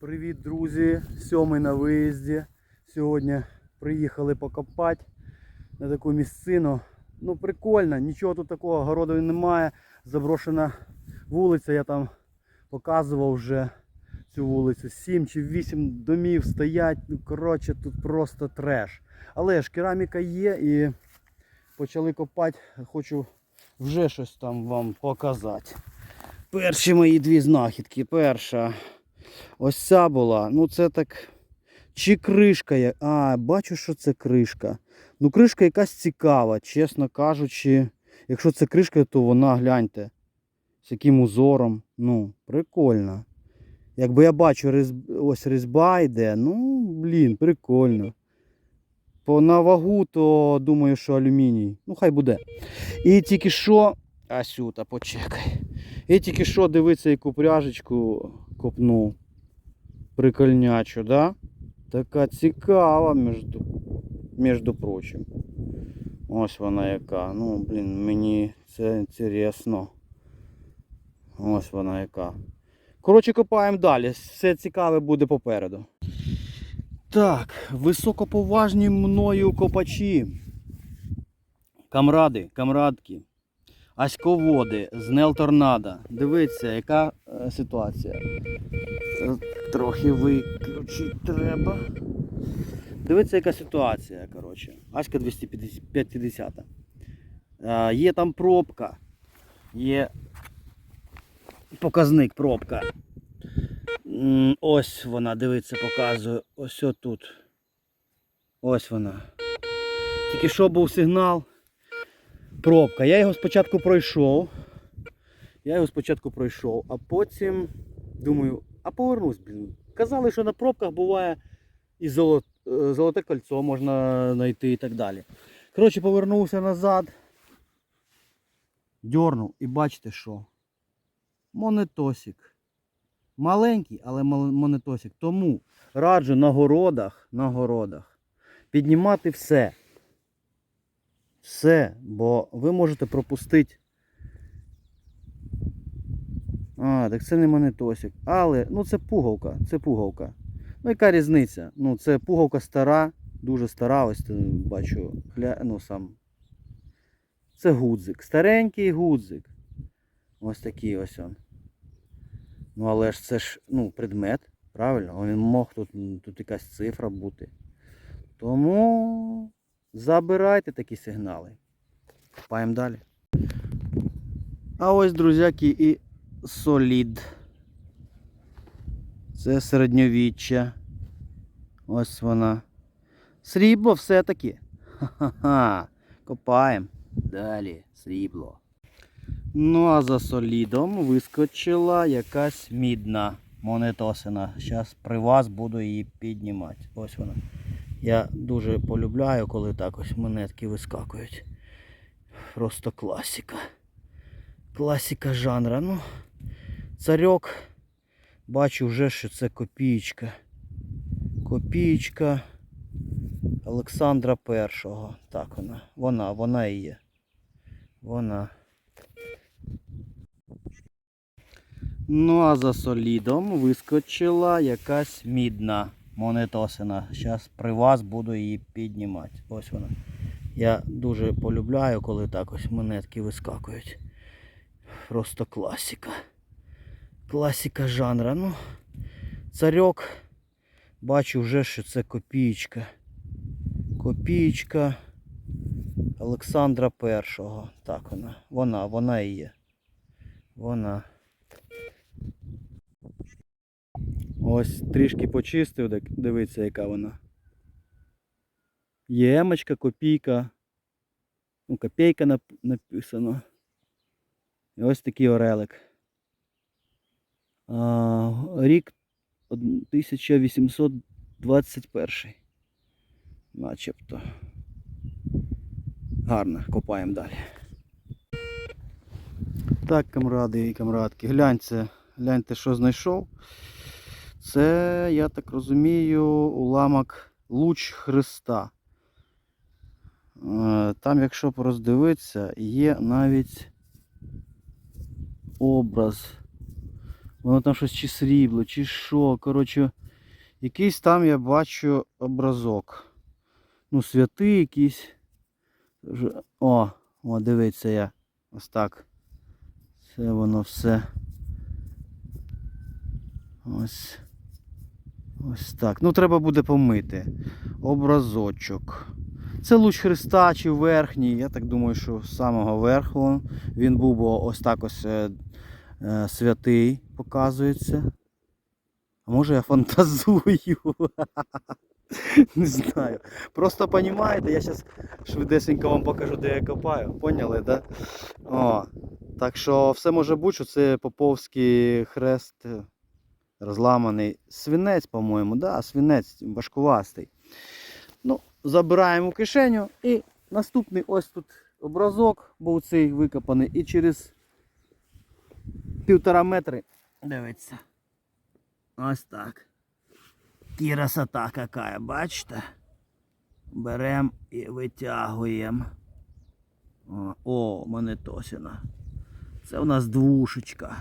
Привіт, друзі! Сьомий на виїзді. Сьогодні приїхали покопати на таку місцину. Ну прикольно, нічого тут такого городу немає. Заброшена вулиця, я там показував вже цю вулицю. Сім чи вісім домів стоять. Ну коротше, тут просто треш. Але ж кераміка є і почали копати. Хочу вже щось там вам показати. Перші мої дві знахідки. Перша. Ось ця була. Ну це так. Чи кришка є? А, бачу, що це кришка. Ну, кришка якась цікава, чесно кажучи. Якщо це кришка, то вона, гляньте, з яким узором. Ну, прикольно. Якби я бачу, різ... ось різьба йде, ну, блін, прикольно. По на вагу, то думаю, що алюміній. Ну, хай буде. І тільки що. А сюта, почекай. І тільки що дивиться, яку пряжечку копнув. Прикольнячу, да? Така цікава, між, між прочим. Ось вона яка. Ну, блін, мені це інтересно. Ось вона яка. Коротше, копаємо далі. Все цікаве буде попереду. Так, високоповажні мною копачі. Камради, камрадки. Асьководи з Нел Торнадо. Дивіться, яка е, ситуація. Е, Трохи виключити треба. Дивіться, яка ситуація, коротше. Аська 250. Е, є там пробка. Є показник пробка. Ось вона, дивіться, показує. Ось тут. Ось вона. Тільки що був сигнал. Пробка. Я його спочатку пройшов. Я його спочатку пройшов, а потім думаю, а повернусь, блін. Казали, що на пробках буває і золот, е, золоте кольцо можна знайти і так далі. Коротше, повернувся назад. Дьорнув і бачите що? Монетосик. Маленький, але монетосик. Тому раджу на городах, на городах піднімати все. Все, бо ви можете пропустити. А, так це не монетосик. Але, ну це пуговка, це пуговка. Ну яка різниця? Ну це пуговка стара, дуже стара, ось ти бачу, гля... ну сам. Це гудзик. Старенький гудзик. Ось такий ось он. Ну але ж це ж ну, предмет, правильно? Він мог тут, тут якась цифра бути. Тому забирайте такі сигнали. Копаємо далі. А ось, друзяки, і солід. Це середньовіччя. Ось вона. Срібло все-таки. Копаємо. Далі срібло. Ну, а за солідом вискочила якась мідна монетосина. Зараз при вас буду її піднімати. Ось вона. Я дуже полюбляю, коли так ось монетки вискакують. Просто класика. Класика жанра. Ну, царьок. Бачу вже, що це копієчка. Копієчка Олександра Першого. Так вона. Вона, вона і є. Вона. Ну а за солідом вискочила якась мідна монетосина. Зараз при вас буду її піднімати. Ось вона. Я дуже полюбляю, коли так ось монетки вискакують. Просто класика. Класика жанра. Ну, царьок. Бачу вже, що це копієчка. Копієчка Олександра Першого. Так вона. Вона, вона і є. Вона. Ось трішки почистив, дивіться, яка вона. Ємочка, копійка. Ну, копійка написано. І ось такий орелик. А, рік 1821. Начебто. Гарно, копаємо далі. Так, камради і камрадки, гляньте, гляньте, що знайшов. Це, я так розумію, уламок луч Христа. Е, Там, якщо роздивитися, є навіть образ. Воно там щось чи срібло, чи що. Коротше, якийсь там я бачу образок. Ну, святий якийсь. О, о, дивіться я. Ось так. Це воно все. Ось. Ось так. Ну, треба буде помити. Образочок. Це луч Христа чи верхній. Я так думаю, що з самого верху він був, бо ось так ось е, е, святий показується. А може я фантазую? Не знаю. Просто понімаєте, я зараз швидесенько вам покажу, де я копаю. Поняли, да? О, так що все може бути, що це Поповський хрест е, розламаний. Свинець, по-моєму, да, свинець важкувастий. Ну, забираємо в кишеню і наступний ось тут образок був цей викопаний і через півтора метри. Дивіться. Ось так. Красота какая, бачите? Берем і витягуємо. О, монетосина. Це у нас двушечка.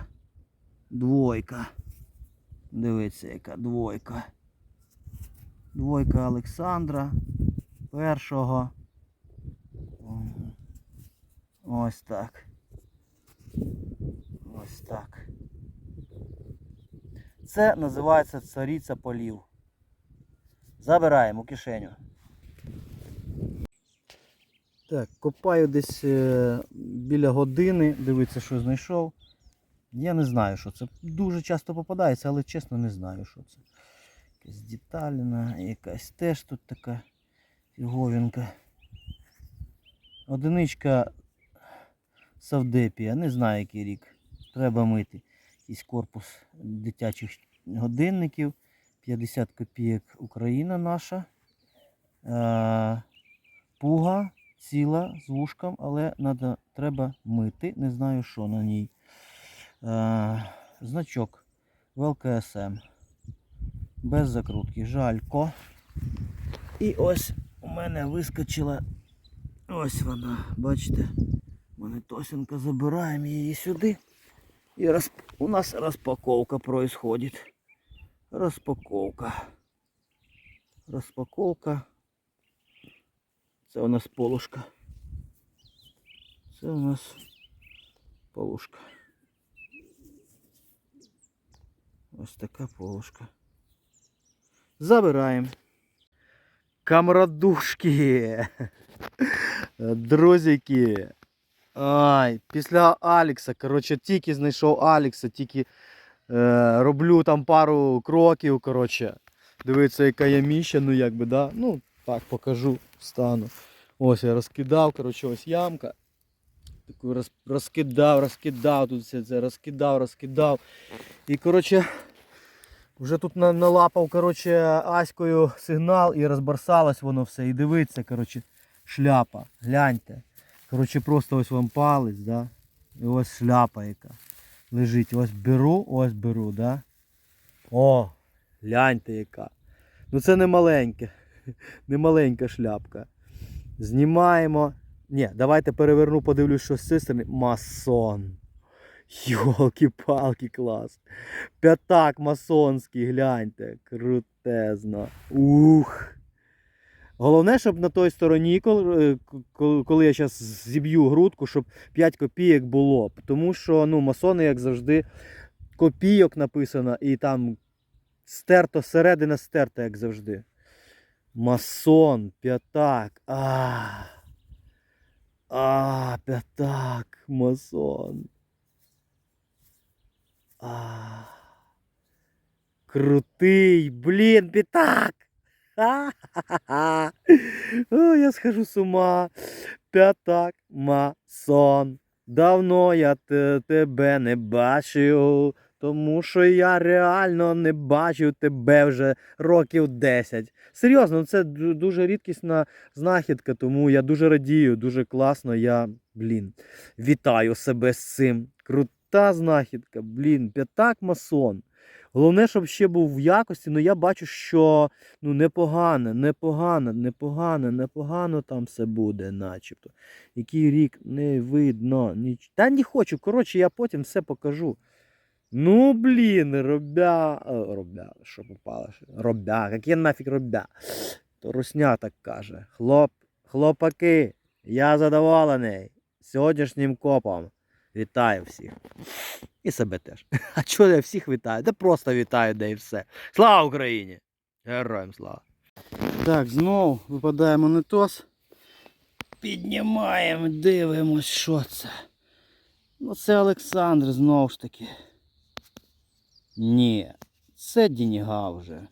Двойка. Дивіться, яка двойка. Двойка Олександра. Першого. Ось так. Ось так. Це називається цариця полів. Забираємо у кишеню. Так, копаю десь е, біля години. Дивіться, що знайшов. Я не знаю, що це. Дуже часто попадається, але чесно не знаю, що це. Якась деталіна, якась теж тут така фіговінка. Одиничка Савдепія, не знаю який рік. Треба мити. Якийсь корпус дитячих годинників. 50 копійок Україна наша. Е, Пуга ціла з вушком, але треба мити. Не знаю, що на ній. Е, Значок ВЛКСМ. Без закрутки. Жалько. І ось у мене вискочила. Ось вона, бачите? Монетосинка, забираємо її сюди. І роз... у нас розпаковка происходит. Розпаковка. Розпаковка. Це у нас полушка. Це у нас полушка. Ось така полушка. Забираємо. Камрадушки. Друзяки. Ай, після Алікса, коротше, тільки знайшов Алікса, тільки е, роблю там пару кроків, коротше. Дивіться, яка яміща, ну якби, да. Ну, так, покажу, стану. Ось я розкидав, коротше, ось ямка. Таку роз, розкидав, розкидав, тут все це розкидав, розкидав. І коротше, вже тут на, налапав коротше, аською сигнал і розбарсалось воно все. І дивиться, коротше, шляпа. Гляньте. Коротше, просто ось вам палець, да? І ось шляпа яка. Лежить. Ось беру, ось беру, да? О, гляньте яка. Ну це не маленьке. Не маленька шляпка. Знімаємо. Ні, давайте переверну, подивлюсь, що з цієї сторони. Масон. Йолки-палки, клас. П'ятак масонський, гляньте. Крутезно. Ух. Головне, щоб на той стороні, коли, коли я зараз зіб'ю грудку, щоб 5 копійок було. Тому що ну, масони, як завжди, копійок написано і там стерто, середина стерта, як завжди. Масон, п'ятак. А, а, п'ятак, масон. А, крутий, блін, п'ятак. О, я схожу з ума. П'ятак, масон. Давно я тебе не бачив, тому що я реально не бачив тебе вже років 10. Серйозно, це дуже рідкісна знахідка, тому я дуже радію, дуже класно. Я, блін, вітаю себе з цим. Крута знахідка, блін, п'ятак масон. Головне, щоб ще був в якості, ну я бачу, що ну непогано, непогано, непогано, непогано там все буде, начебто. Який рік не видно. Ніч... Та не хочу. Коротше, я потім все покажу. Ну, блін, робя. е, Робя, що попало? Робя, які нафіг робя? То русня так каже. Хлоп, хлопаки, я задоволений сьогоднішнім копом. Вітаю всіх. І себе теж. А чого я всіх вітаю? Та просто вітаю, де і все. Слава Україні! Героям слава! Так, знову випадає монетос. Піднімаємо, дивимось, що це. Ну це Олександр знову ж таки. Ні, це деньга вже.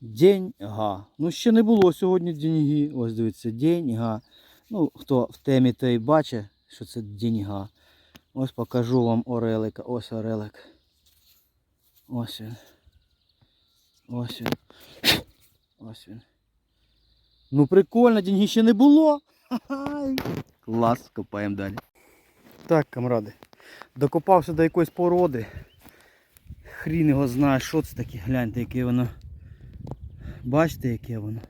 Деньга. Ну ще не було сьогодні деньги. Ось дивіться, деньга. Ну, хто в темі той бачить, що це деньга. Ось покажу вам орелика. Ось орелик. Ось він. Ось він. Ось він. Ну прикольно, деньги ще не було. Клас, копаємо далі. Так, камради. Докопався до якоїсь породи. Хрін його знає, що це таке. Гляньте, яке воно. Бачите, яке воно.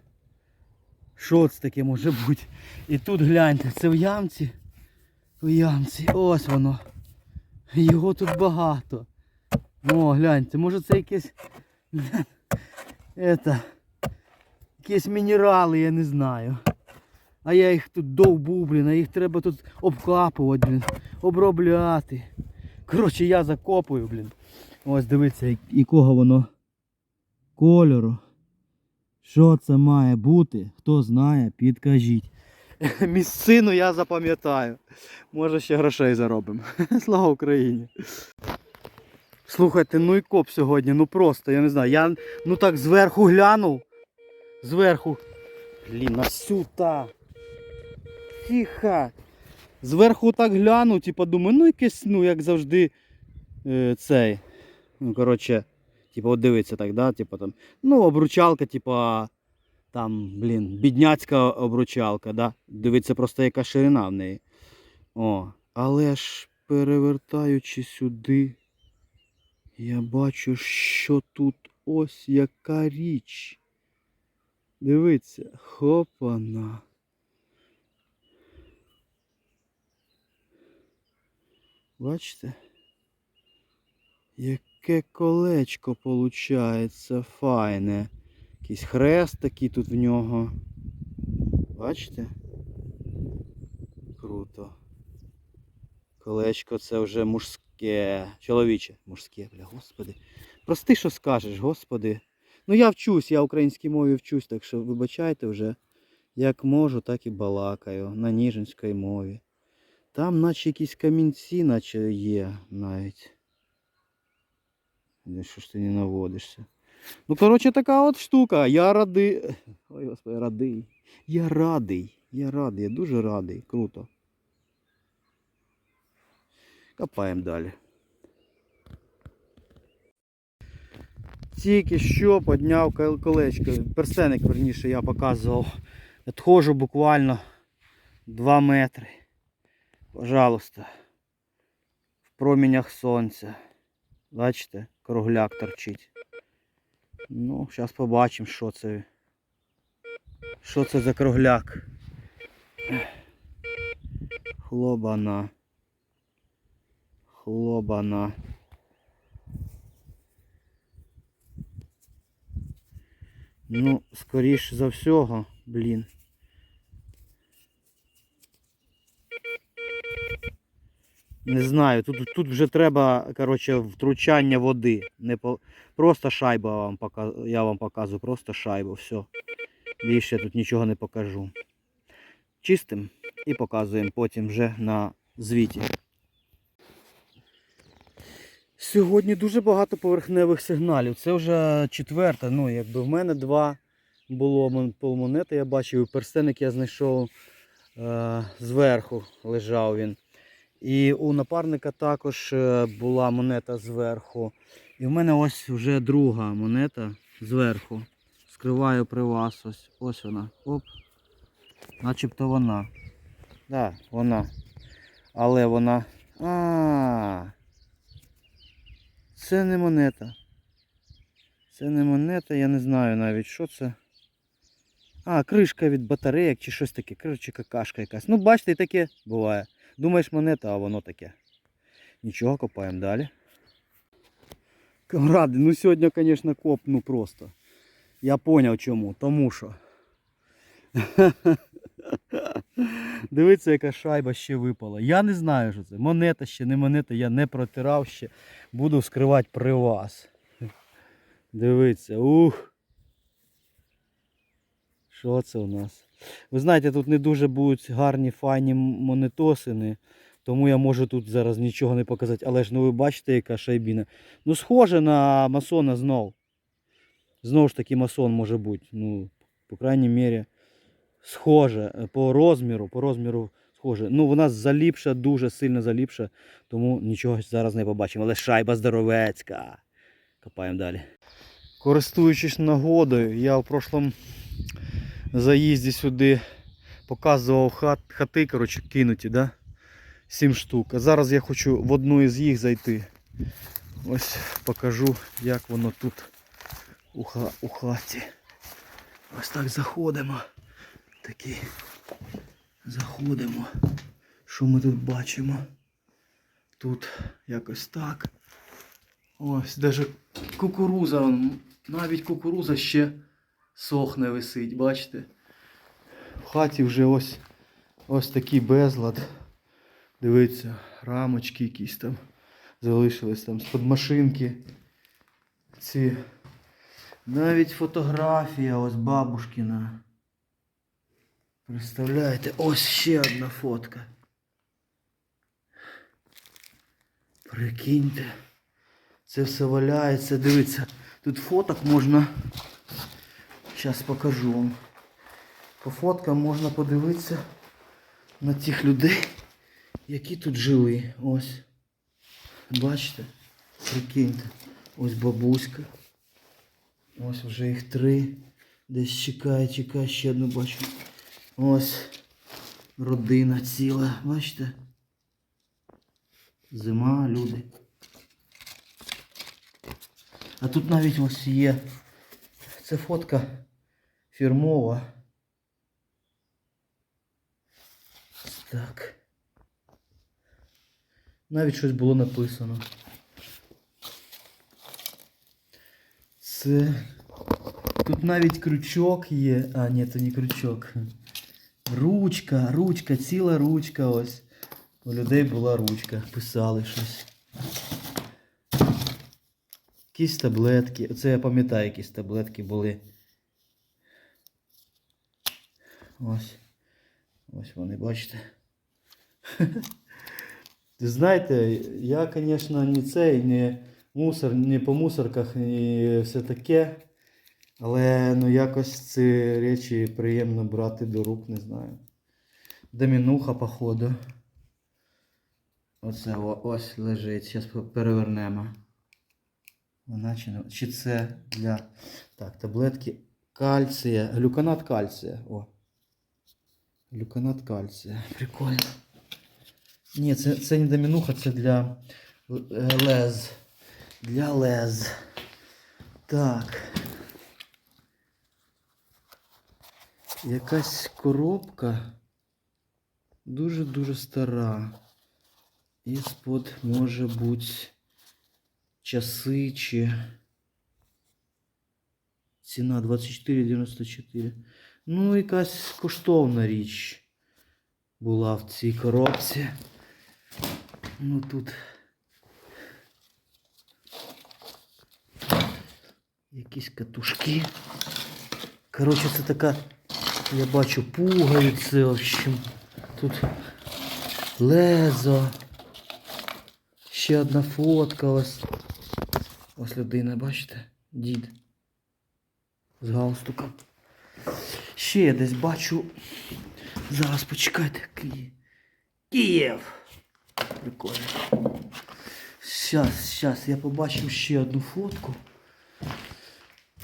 Що це таке може бути? І тут гляньте, це в ямці. В ямці. Ось воно. Його тут багато. О, гляньте, може це якесь. Это. Якісь мінерали, я не знаю. А я їх тут довбу, блін, а їх треба тут обкапувати, блін, обробляти. Коротше, я закопую, блін. Ось дивіться, якого воно кольору. Що це має бути? Хто знає, підкажіть. Місцину я запам'ятаю. Може ще грошей заробимо. Слава Україні. Слухайте, ну і коп сьогодні, ну просто, я не знаю. Я ну так зверху глянув. Зверху. Блін, Насюта. Тихо. Зверху так глянув, типу думаю, ну якесь, ну як завжди, е, цей. Ну, коротше, типу, от дивиться так, да, типу там. Ну, обручалка, типу, там, блін, бідняцька обручалка, да. Дивиться просто яка ширина в неї. О, але ж перевертаючи сюди, я бачу, що тут ось яка річ. Дивіться, хопана. Бачите? Яке колечко получається файне. Якийсь хрест такий тут в нього. Бачите? Круто. Колечко це вже мужське. Чоловіче. Мужське, бля, господи. Прости, що скажеш, господи. Ну я вчусь, я українській мові вчусь, так що вибачайте вже. Як можу, так і балакаю. На ніжинській мові. Там наче якісь камінці, наче є навіть. Що ж ти не наводишся? Ну, коротше, така от штука. Я радий. Ой, господи, радий. Я радий. Я радий, я дуже радий. Круто. Копаємо далі. Тільки що підняв кол- колечко. Персеник, верніше, я показував. Відходжу буквально 2 метри. Пожалуйста. В промінях сонця. Бачите, кругляк торчить. Ну, зараз побачимо, що це. Що це за кругляк. Хлобана. Хлобана. Ну, скоріш за всього, блін. Не знаю, тут, тут вже треба, коротше, втручання води. Не по... Просто шайба вам пока... я вам показую, просто шайбу, все. Більше тут нічого не покажу. Чистим і показуємо потім вже на звіті. Сьогодні дуже багато поверхневих сигналів. Це вже четверта. Ну, якби в мене два було мон- полмонети, я бачив, і перстеник я знайшов е- зверху, лежав він. І у напарника також е, була монета зверху. І в мене ось вже друга монета зверху. Скриваю при вас ось. Ось вона. Оп. Начебто вона. Так, вона. Але вона. А. Це не монета. Це не монета, я не знаю навіть що це. А, кришка від батарейок чи щось таке. Коротше, какашка якась. Ну, бачите, і таке буває. Думаєш монета, а воно таке. Нічого, копаємо далі. Камради, ну сьогодні, звісно, коп, ну просто. Я поняв чому. Тому що. Дивіться, яка шайба ще випала. Я не знаю, що це. Монета ще, не монета, я не протирав ще. Буду вскривати при вас. Дивіться, ух. Що це у нас? Ви знаєте, тут не дуже будуть гарні файні монетосини. Тому я можу тут зараз нічого не показати. Але ж ну ви бачите, яка шайбіна. Ну, схоже на масона знов. Знову ж таки масон може бути. Ну, по крайній мірі, схоже. Е, По розміру, по розміру схоже. Ну, вона заліпша, дуже сильно заліпша, тому нічого зараз не побачимо. Але шайба здоровецька. Копаємо далі. Користуючись нагодою, я в прошлому заїзді сюди показував хат, хати, коротше, кинуті, да? Сім штук. А зараз я хочу в одну із їх зайти. Ось покажу, як воно тут у, ха, у хаті. Ось так заходимо. Такі. Заходимо. Що ми тут бачимо? Тут якось так. Ось даже кукуруза, навіть кукуруза ще сохне висить, бачите? В хаті вже ось ось такий безлад. Дивіться, рамочки якісь там залишились там з-під машинки. Ці. Навіть фотографія ось бабушкіна. Представляєте, ось ще одна фотка. Прикиньте. Це все валяється. Дивіться, тут фоток можна. Зараз покажу вам. По фоткам можна подивитися на тих людей, які тут жили. Ось. Бачите? Прикиньте. Ось бабуська. Ось вже їх три. Десь чекає, чекає, ще одну бачу. Ось родина ціла. Бачите? Зима, люди. А тут навіть ось є. Це фотка фірмова. Так. Навіть щось було написано. Це. Тут навіть крючок є. А, ні, це не крючок. Ручка, ручка, ціла ручка ось. У людей була ручка. Писали щось. Якісь таблетки. Оце я пам'ятаю, якісь таблетки були. Ось. Ось вони, бачите. Знаєте, я, звісно, не цей, не мусор, не по мусорках, і все таке. Але ну якось ці речі приємно брати до рук, не знаю. Домінуха, походу. Оце ось лежить. Зараз перевернемо. Вона чи, чи це для. Так, таблетки кальція. Глюконат кальція. О. Глюконат кальція. Прикольно. Ні, це, це не домінуха, це для е, лез. Для лез. Так. Якась коробка дуже-дуже стара. І з-под може бути часи чи ціна 24,94. Ну, якась коштовна річ була в цій коробці. Ну тут якісь катушки. Коротше, це така, я бачу, пуговиці, в общем. Тут лезо. Ще одна фотка ось. Ось людина, бачите? Дід. З галстуком. Ще я десь бачу. Зараз почекайте. Ки... Київ. Прикольно. Щас, щас, я побачив ще одну фотку.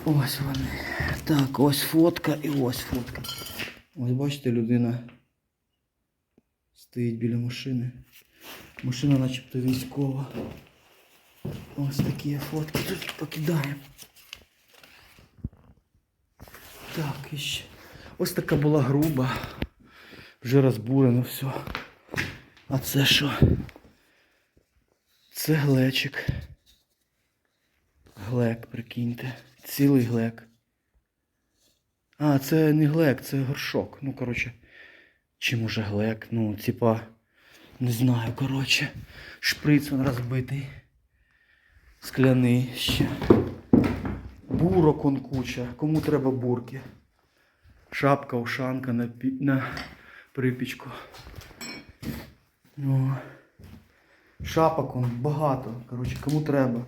Ось вони. Так, ось фотка і ось фотка. Ось бачите, людина стоїть біля машини. Машина начебто військова. Ось такі фотки тут покидаємо. Так, і ще. Ось така була груба. Вже розбурено все. А це що? Це глечик. Глек, прикиньте. Цілий глек. А, це не глек, це горшок. Ну, коротше, чи може глек? Ну, типа, не знаю, коротше. Шприц он розбитий. Скляний ще. Бурок он куча. Кому треба бурки? Шапка, ушанка на, пі... на припічку. О. Шапок он багато. Коротше, кому треба.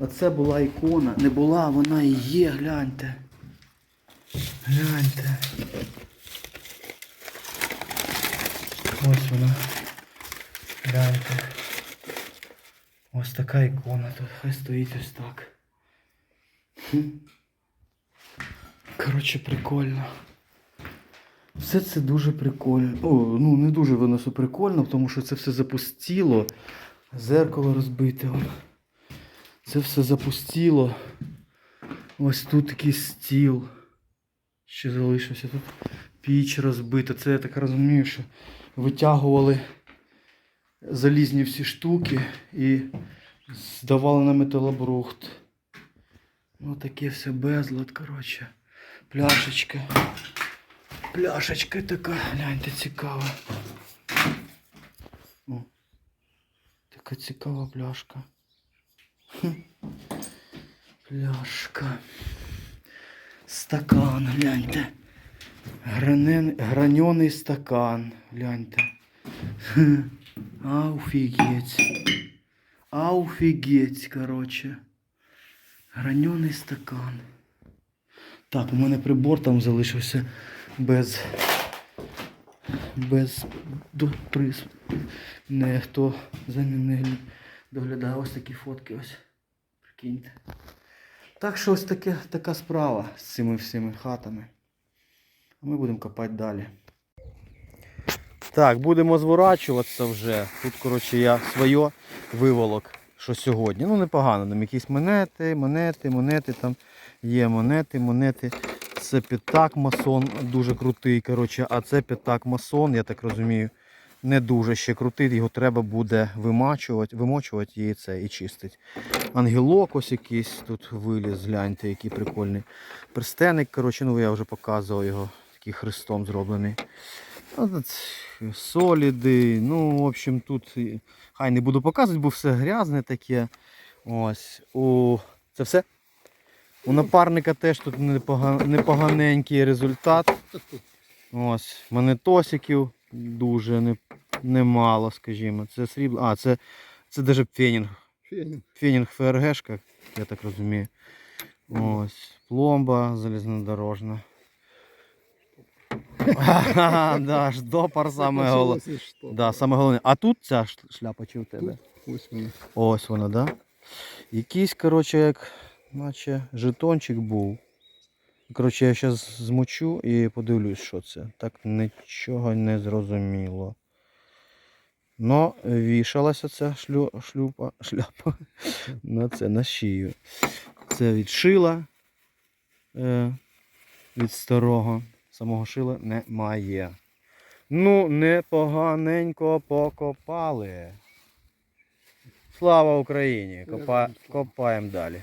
Оце була ікона. Не була, вона і є, гляньте. Гляньте. Ось вона. Гляньте. Ось така ікона тут. Хай стоїть ось так. Коротше, прикольно. Все це дуже прикольно. О, ну не дуже воно прикольно, тому що це все запустіло. Зеркало розбите. Це все запустіло. Ось тут якийсь стіл. Ще залишився. Тут піч розбита. Це я так розумію, що витягували залізні всі штуки і здавали на металобрухт. Ну таке все безлад, коротше. Пляшечка. Пляшечка така, гляньте, цікава. О, така цікава пляшка. Пляшка. Стакан, гляньте. Гранен, гранений стакан, гляньте. Хм. Ауфігеть. Ауфігеть, коротше. Гранений стакан. Так, у мене прибор там залишився без. Без до приз. Не хто за ним не доглядає. Ось такі фотки ось. Прикиньте. Так що ось таке, така справа з цими всіми хатами. А ми будемо копати далі. Так, будемо зворачуватися вже. Тут, коротше, я своє виволок, що сьогодні. Ну, непогано. Там якісь монети, монети, монети там є монети, монети. Це п'ятак масон дуже крутий. Коротше, а це п'ятак масон, я так розумію, не дуже ще крутий. Його треба буде вимачувати, вимочувати і це і чистити. Ангелок ось якийсь тут виліз, гляньте, який прикольний. Перстеник, коротше, ну я вже показував його, такий хрестом зроблений. Соліди, ну, в общем, тут хай не буду показувати, бо все грязне таке. Ось. У... Це все? У напарника теж тут непоганенький результат. Ось. Монетосиків дуже не... немало, скажімо. Це срібло. А, це, це навіть фенінг. Фенин. Фенінг ФРГшка, я так розумію. Ось. Пломба залізнодорожна. Ага, да, штопор саме головне. Да, саме головне. А тут ця шляпа чи у тебе? Ось вона. Ось вона, да? Якийсь, коротше, як, наче жетончик був. Коротше, я зараз змочу і подивлюсь, що це. Так нічого не зрозуміло. Но вішалася ця шлю, шлюпа, шляпа на це, на шию. Це від шила е, від старого. Самого шила немає. Ну, непоганенько покопали. Слава Україні! Копа... Копаємо далі.